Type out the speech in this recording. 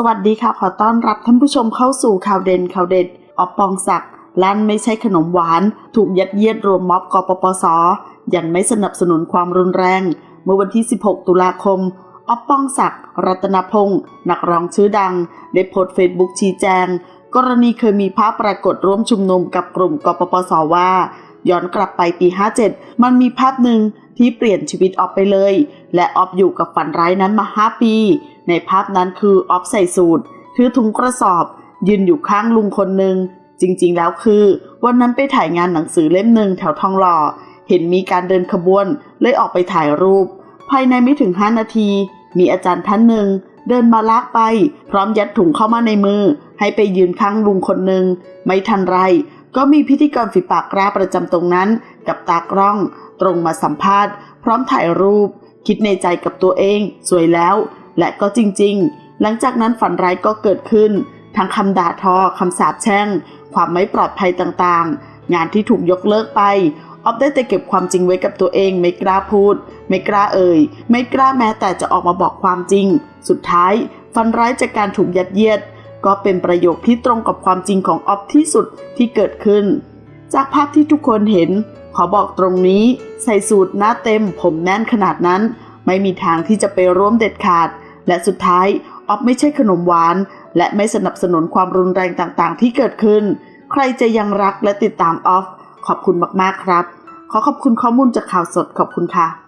สวัสดีค่ะ ขอต้อนรับท่านผู้ชมเข้าสู่ข่าวเด่นข่าวเด็ดออปปองศักดิ์ลั่นไม่ใช่ขนมหวาน ถูกยัดเยียดรวมม็อบกปปส ยันไม่สนับสนุนความรุนแรง เมื่อวันที่ 16 ตุลาคมออปปองศักดิ์รัตนพงศ์นักร้องชื่อดัง ได้โพสต์เฟซบุ๊กชี้แจง กรณีเคยมีภาพปรากฏร่วมชุมนุมกับกลุ่มกปปสว่า ย้อนกลับไปปี 57 มันมีภาพหนึ่งที่เปลี่ยนชีวิตออฟไปเลย และออฟอยู่กับฝันร้ายนั้นมา 5 ปี ในภาพนั้นคือออฟใส่สูทถือถุงกระสอบ ยืนอยู่ข้างลุงคนหนึ่งจริงๆ แล้วคือ วันนั้นไปถ่ายงานหนังสือเล่มหนึ่งแถวทองหล่อ เห็นมีการเดินขบวนเลยออกไปถ่ายรูป ภายในไม่ถึง 5 นาที มีอาจารย์ท่านหนึ่ง เดินมาลากไป พร้อมยัดถุงเข้ามาในมือ ให้ไปยืนข้างลุงคนหนึ่งไม่ทันไร ก็มีพิธีกรฝีปากกล้าประจำตรงนั้น กับตากล้อง ตรงมาสัมภาษณ์ พร้อมถ่ายรูป คิดในใจกับตัวเอง สวยแล้ว และก็จริงๆ หลังจากนั้นฝันร้ายก็เกิดขึ้น ทั้งคำด่าทอคำสาปแช่ง ความไม่ปลอดภัยต่างๆ งานที่ถูกยกเลิกไป ออฟได้แต่เก็บความจริงไว้กับตัวเองไม่กล้าพูด ไม่กล้าเอ่ย ไม่กล้าแม้แต่จะออกมาบอกความจริง สุดท้ายฝันร้ายจากการถูกยัดเยียด ก็เป็นประโยคที่ตรงกับความจริงของออฟที่สุดที่เกิดขึ้น จากภาพที่ทุกคนเห็น ขอบอกตรงนี้ ใส่สูตรหน้าเต็มผมแน่นขนาดนั้นไม่มีทางที่จะไปร่วมเด็ดขาด และสุดท้ายออฟไม่ใช่ขนมหวาน และไม่สนับสนุนความรุนแรงต่างๆ ที่เกิดขึ้น ใครจะยังรักและติดตามออฟขอบคุณมากๆครับ ขอขอบคุณข้อมูลจากข่าวสดขอบคุณค่ะ